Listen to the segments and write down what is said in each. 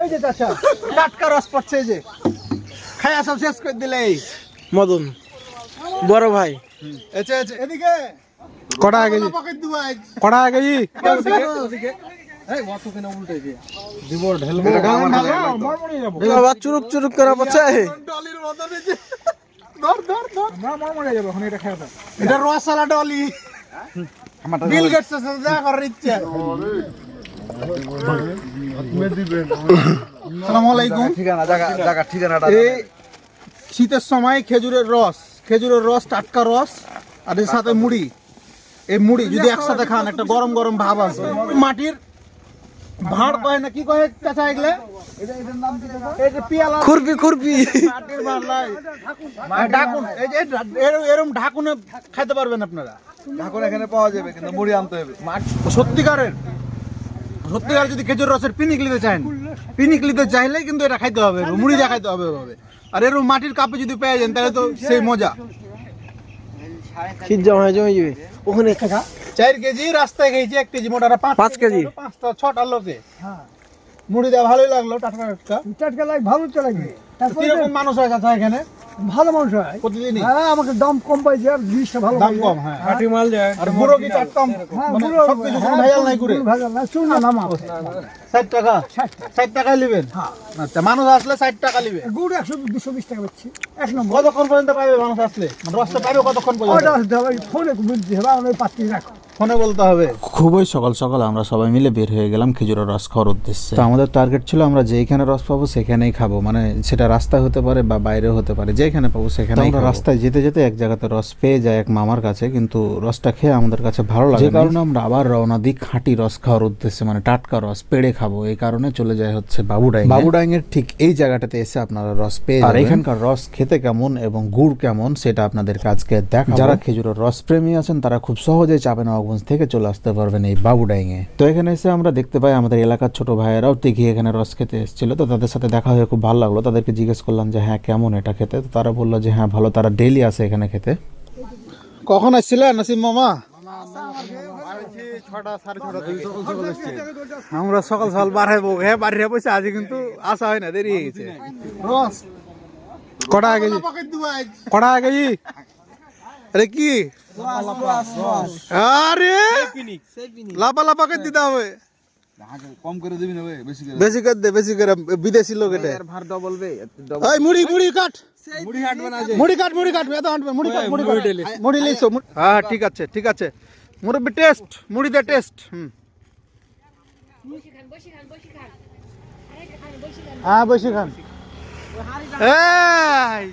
এই যে চাচা টাটকা রস পড়ছে এই যে। খায়া সব শেষ করে দিলে মদন বড় ভাই। এদিকে। কটা কটা বাবা চুরুক চুরুক করে পড়ছে। এটা রসালা ডলি বিল গেটস দেখা করার ইচ্ছা। এই শীতের সময় খেজুরের রস খেজুরের রস টাটকা রস আর এর সাথে মুড়ি। এই মুড়ি যদি একসাথে খান একটা গরম গরম ভাব আসবে মাটির ভাঁড় কয় না কি কয় চাচা এগুলো? খুরপি খুরপি। ঢাকুনে খাইতে পারবেন আপনারা। ঢাকুন এখানে পাওয়া যাবে কিন্তু মুড়ি আনতে হবে। সত্যিকারের। সত্যিকার যদি খেজুর রসের পিনিক নিতে চান পিনিক নিতে চাইলে কিন্তু এটা খাইতে হবে মুড়ি দিয়ে খাইতে হবে এভাবে। আর এরকম মাটির কাপে যদি পেয়ে যান তাহলে তো সেই মজা। শীত জমা হয়ে জমে যাবে ওখানে চার কেজি রাস্তায় খেয়েছি এক কেজি মোটা পাঁচ পাঁচ কেজি। পাঁচটা ছটা লোকে। মুড়ি দেওয়া ভালোই লাগল টাটকা টাটকা। টাটকা লাগে ভালো চলে লাগবে। কীরকম মানুষ হয় কাছে এখানে? ভালো মানুষ হয়। প্রতিদিনই? হ্যাঁ আমাকে দাম কম পাইছে আর জিনিসটা ভালো দাম কম হ্যাঁ। হাটি মাল যায় আর বুড়ো কি চাটকাম হ্যাঁ, মানে সব কিছু কোনো হ্যাঁ, ভেজাল নাই করে? কোনো ভেজাল নাই, চূর্ণ নামা। ষাট টাকা? ষাট টাকা। ষাট টাকায় আচ্ছা মানুষ আসলে ষাট টাকা নেবে গুড় একশো দুশো বিশ টাকা এক নম্বর। কতক্ষণ পর্যন্ত পাবে মানুষ আসলে? রসটা পাবে কতক্ষণ পর্যন্ত? ফোনে হবে পাঁচ রাখো। ফোনে বলতে হবে। খুবই সকাল সকাল আমরা সবাই মিলে বের হয়ে গেলাম খেজুরের রস খাওয়ার উদ্দেশ্যে। তো আমাদের টার্গেট ছিল আমরা যেখানে রস পাবো সেখানেই খাব। মানে সেটা রাস্তায় হতে পারে বা বাইরেও হতে পারে যেখানে পাবো সেখানে আমরা রাস্তায় যেতে যেতে এক জায়গাতে রস পেয়ে যায় এক মামার কাছে কিন্তু রসটা খেয়ে আমাদের কাছে ভালো লাগে যে কারণে আমরা আবার রওনা দিই খাঁটি রস খাওয়ার উদ্দেশ্যে মানে টাটকা রস পেড়ে খাব। এই কারণে চলে যায় হচ্ছে বাবুডাইং বাবুডাইং এর ঠিক এই জায়গাটাতে এসে আপনারা রস পেয়ে আর এখানকার রস খেতে কেমন এবং গুড় কেমন সেটা আপনাদের আজকে দেখা যারা খেজুরের রস প্রেমী আছেন তারা খুব সহজেই চাপে নবাবগঞ্জ থেকে চলে আসতে পারবেন এই বাবুডাইং এ তো এখানে এসে আমরা দেখতে পাই আমাদের এলাকার ছোট ভাইয়েরাও টিকি এখানে রস খেতে এসেছিল। তো তাদের সাথে দেখা হয়ে খুব ভালো লাগল। তাদেরকে জিজ্ঞেস করলাম যে হ্যাঁ কেমন এটা খেতে? তো তারা বলল যে হ্যাঁ ভালো। তারা ডেইলি আসে এখানে খেতে। কখন আসছিলেন নাসিম মামা? আমরা সকাল সকাল বাড়াইবো হ্যাঁ বাড়িয়ে বসে আজ কিন্তু আসা হয় না দেরি হয়ে গেছে। কটা কেজি কটা কেজি আরে কি? আরে! লাপা লাপা করে দিতে হবে। বেশি করে দে, বেশি করে, বিদেশি লোক মুড়ি মুড়ি কাট। মুড়ি কাট মুড়ি কাট, এত হাঁটবে, মুড়ি কাট মুড়ি কাট। মুড়ি লিসো হ্যাঁ ঠিক আছে ঠিক আছে। মুরব্বি, টেস্ট, মুড়ি দে, টেস্ট, হুম। হ্যাঁ বসে খান। এই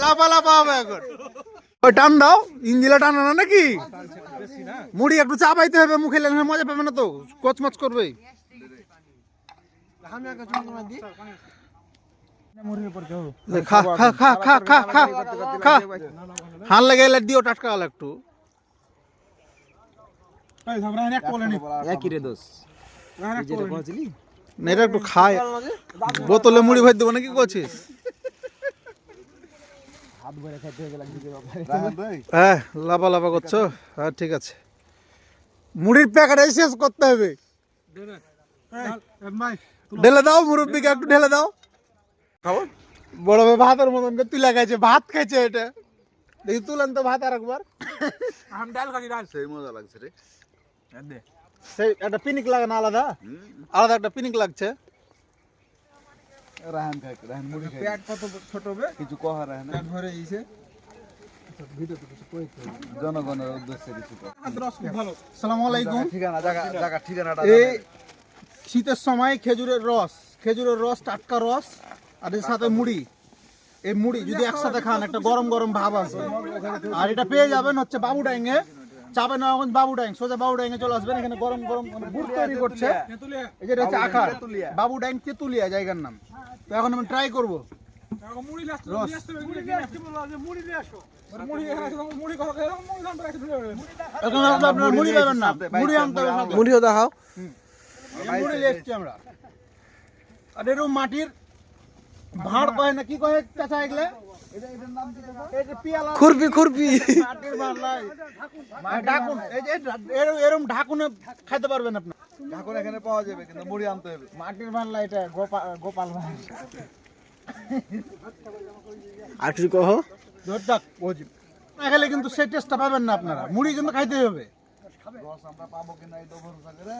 লাপা লাপা হবে এখন। ওই টান দাও ইঞ্জিলা টানা না নাকি? মুড়ি একটু চাপাইতে হবে মুখে লেগে মজা পাবে না তো কচমচ করবে। খা খা খা খা খা খা খা। হান লাগে এলে দিও টাটকা হলো একটু। না, এটা একটু খায়। বোতলে মুড়ি ভাই দেবো নাকি করছিস হ্যাঁ লাফা লাফা করছ? হ্যাঁ ঠিক আছে। মুড়ির প্যাকেট শেষ করতে হবে। ঢেলে দাও মুরব্বিকে একটু ঢেলে দাও। খাব বড় ভাই ভাতের মতন করে তুলে খাইছে ভাত খাইছে এটা। দেখি তুলেন তো ভাত আর একবার। সেই মজা লাগছে রে। সেই একটা পিনিক লাগে না আলাদা আলাদা একটা পিনিক লাগছে। রাহান খাই রাহান মুড়ি খাই। পেট কত ছোট হবে কিছু কহা রাহান। পেট ভরে ইসে জনগণের উদ্দেশ্যে কিছু। আসসালামু আলাইকুম। ঠিকানা জায়গা জায়গা ঠিকানাটা এই শীতের সময় খেজুরের রস খেজুরের রস টাটকা রস আর এর সাথে মুড়ি। এই মুড়ি যদি একসাথে খান একটা গরম গরম ভাব আসবে। আর এটা পেয়ে যাবেন হচ্ছে বাবু ডাইঙে চাপে নগঞ্জ বাবু ডাইং সোজা বাবু ডাইঙে চলে আসবেন এখানে গরম গরম মানে গুড় তৈরি করছে। এই যে এটা আখার। বাবু ডাইং তেতুলিয়া জায়গার নাম। তো এখন আমি ট্রাই করব। মুড়িও দেখাও মুড়ি নিয়ে এসছি আমরা। আর এরকম মাটির ভাঁড় কয় না কি কয় চাচা এগুলো? খুরপি খুরপি। ঢাকুন এরম ঢাকুনে খাইতে পারবেন আপনি। এখন এখানে পাওয়া যাবে কিন্তু মুড়ি আনতে হবে। মাটির বাংলা এটা গোপাল গোপাল আর কিছু কহ? এখানে কিন্তু সেই টেস্টটা পাবেন না আপনারা। মুড়ি কিন্তু খাইতে হবে। রস আমরা পাবো কিনা এই ভরসা করে?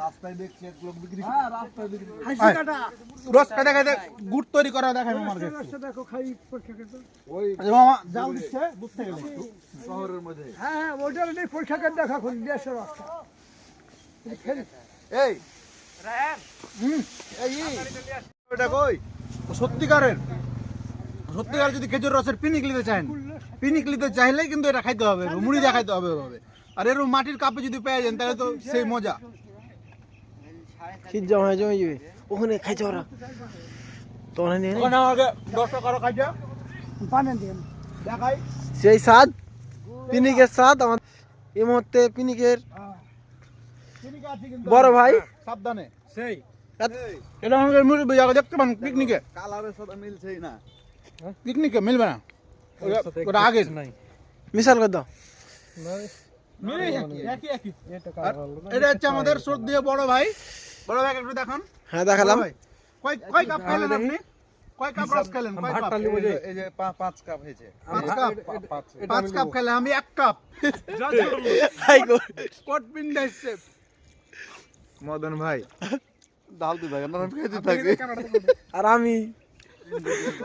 রাস্তায় দেখছি এক লোক বিক্রি হ্যাঁ রাস্তায় বিক্রি করে। হাসি কাটা। রস খাইতে খাইতে গুড় তৈরি করা দেখাই আমার রসটা দেখো খাই পরীক্ষা করতে। ওই মামা জাল দিচ্ছে বুঝতে গেলে শহরের মধ্যে। হ্যাঁ হ্যাঁ ওইটা নেই পরীক্ষা করে দেখা করি দেশের রসটা। এই হুম, এই ওটা কই? সত্যিকারের। সত্যিকার যদি খেজুর রসের পিনিক নিতে চান পিনিক নিতে চাইলে কিন্তু এটা খাইতে হবে মুড়ি দিয়ে খাইতে হবে এভাবে আর এরকম মাটির কাপে যদি পেয়ে যান তাহলে তো সেই মজা। খির জমা জমে যাবে। ওখানে খাইছে ওরা। তো নিয়ে ওখানে আমাকে দশ টাকা খাইছে। দেখাই। সেই স্বাদ পিনিকের স্বাদ আমার এই মুহূর্তে পিনিকের কিন্তু বড় ভাই। সাবধানে। সেই। এটা আমাকে মুড়ি জায়গা দেখতে পান পিকনিকে। কালারের সাথে মিলছেই না। পিকনিকে মিলবে না। ওটা- মিশাল করে দাও। এটা হচ্ছে আমাদের শ্রদ্ধেয় বড় ভাই। বড় ভাই একটু দেখান। হ্যাঁ দেখালাম। কয় কয় কাপ খাইলেন আপনি? কয় কাপ রস খাইলেন কয় কাপ? এই যে- এই যে পা- পাঁচ কাপ হয়েছে। পাঁচ কাপ? পাঁচ পাঁচ কাপ খেলে আমি এক কাপ। কোট পিন্ডা এসছে। মদন ভাই। ডাল খেতে থাকি আর আমি।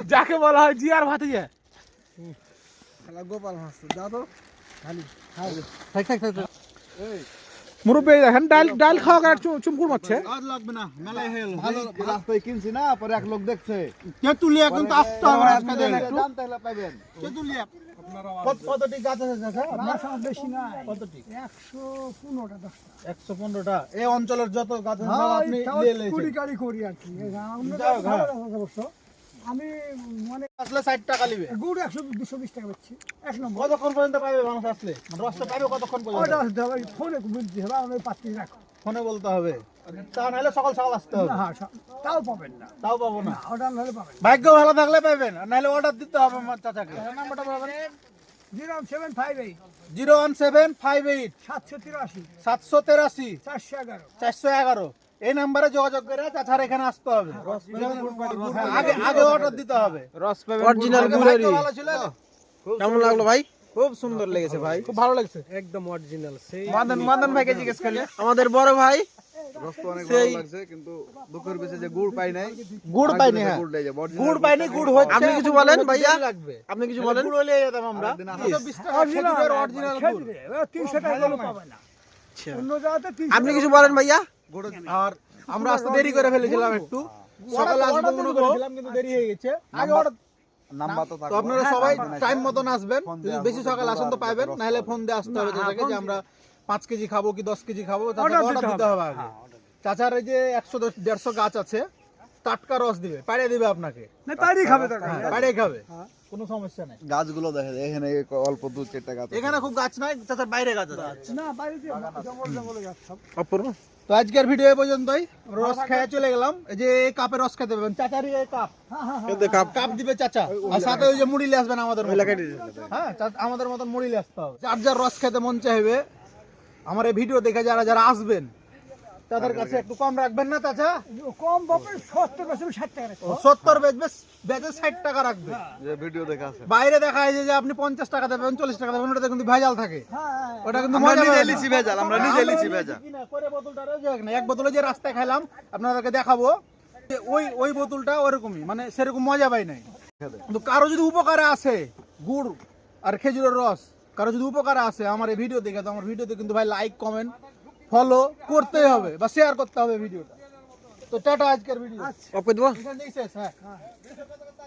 যাকে বলা হয় জিয়ার ভাতে যায় গোপাল দাও তো থাক থাক থাক মুরব্বী দেখেন ডাল ডাল খাওয়া আর চুমকুর মারছে। আর লাগবে না মেলাই হয়ে গেল। ভালো রাস্তায় কিনছি না পরে এক লোক দেখছে। তেঁতুলিয়া কিন্তু আসতে হবে আজকে দেন। একটু দাম তাহলে পাবেন তেঁতুলিয়া। কতটি গাছ আছে চাচা? বেশি নাই। কতটি একশো পনেরোটা দশটা একশো পনেরোটা? এই অঞ্চলের যত গাছ আছে হ্যাঁ, আপনি নিয়ে লেছেন। কুড়ি গাড়ি করি আর কি। গাছ ভালো হ্যাঁ। আছে অবশ্য। আমি মনে আসলে ষাট টাকা নিবে। গুড় একশো দুশো বিশ টাকা পাচ্ছি। এক নম্বর। কতক্ষণ পর্যন্ত পাবে মানুষ আসলে? মানে রসটা পাবে কতক্ষণ পর্যন্ত? ফোনে বুঝতে হবে আমি পাত্রি রাখো। ফোনে বলতে হবে। তা নাহলে সকাল সকাল আসতে হবে। হ্যাঁ তাও পাবেন না। তাও পাবো না। না, ওটা নাহলে পাবেন ভাগ্য ভালো থাকলে পাবেন আর নাহলে অর্ডার দিতে হবে আমার চাচাকে। নাম্বারটা বলবেন? Zero seven five eight. Zero one seven five eight. সাতশো তিরাশি। সাতশো তেরাশি। চারশো এগারো। চারশো এগারো। এই নাম্বারে যোগাযোগ করে চাচার এখানে আসতে হবে। হ্যাঁ, আগে আগে অর্ডার দিতে হবে। অরিজিনাল আগে গুড়েরই ভালো ছিল কেমন লাগল ভাই? খুব সুন্দর লেগেছে ভাই। খুব ভালো লাগছে। একদম অরিজিনাল সেই মদন মদন ভাইকে জিজ্ঞেস করলে। আমাদের বড় ভাই। রস হ্যাঁ। কিছু বলেন ভাইয়া? কিছু বলেন? অরিজিনাল পাবে আপনি কিছু বলেন ভাইয়া? আর আমরা আসতে দেরি করে ফেলেছিলাম একটু। সকালে আসব মনে করেছিলাম কিন্তু দেরি হয়ে গেছে। আগে অর্ডার তো তো আপনারা সবাই টাইম মতন আসবেন। যদি বেশি সকাল আসেন তো পাবেন নাহলে ফোন দিয়ে আসতে হবে চাচাকে যে আমরা পাঁচ কেজি খাব কি দশ কেজি খাব অর্ডার দিতে হবে। আগে। চাচার এই যে একশো দশ দেড়শো গাছ আছে টাটকা রস দিবে পাড়িয়ে দিবে আপনাকে। না তারই খাবে তো হ্যাঁ, পাড়িয়ে খাবে। কোনো সমস্যা নাই। গাছগুলো দেখা যায় এখানে অল্প দু চারটা গাছ এখানে খুব গাছ নাই চাচার বাইরে গাছ আছে। না বাড়িতে জঙ্গল জঙ্গলে যাচ্ছে সব। অপূর্ব। তো আজকের ভিডিও এই পর্যন্তই। রস খেয়ে চলে গেলাম। এই যে এই কাপে রস খেতে পাবেন চাচারই এই কাপ। কিন্তু কাপ। কাপ দিবে চাচা। আর সাথে ওই যে মুড়ি নিয়ে আসবেন আমাদের মতন। হ্যাঁ আমাদের মতন মুড়ি নিয়ে আসতে হবে। যার যার রস খেতে মন চাইবে আমার এই ভিডিও দেখে যারা যারা আসবেন তাদের কাছে একটু কম রাখবেন না চাচা? কম পাবেন সত্তর পার্সেন্ট ষাট টাকা রাখো। সত্তর বেচবে বেচে ষাট টাকা রাখবে। যে ভিডিও দেখা আছে। বাইরে দেখা যায় যে আপনি পঞ্চাশ টাকা দেবেন চল্লিশ টাকা দেবেন ওটাতে কিন্তু ভেজাল থাকে। হ্যাঁ ওটা কিন্তু আমরা মজা লিচি ভেজাল আমরা নিজে লিচি ভেজাল। কি না, করে বোতলটা রয়ে যাক না। এক বোতলে যে রাস্তায় খাইলাম আপনাদেরকে দেখাবো যে ওই ওই বোতলটা ওরকমই মানে সেরকম মজা পাই নাই। কিন্তু কারও যদি উপকারে আসে গুড় আর খেজুরের রস কারও যদি উপকারে আসে আমার এই ভিডিও দেখে তো আমার ভিডিওতে কিন্তু ভাই লাইক কমেন্ট ফলো করতে হবে বা শেয়ার করতে হবে ভিডিওটা তো টাটা আজকের ভিডিও অপ করে দেবো হ্যাঁ।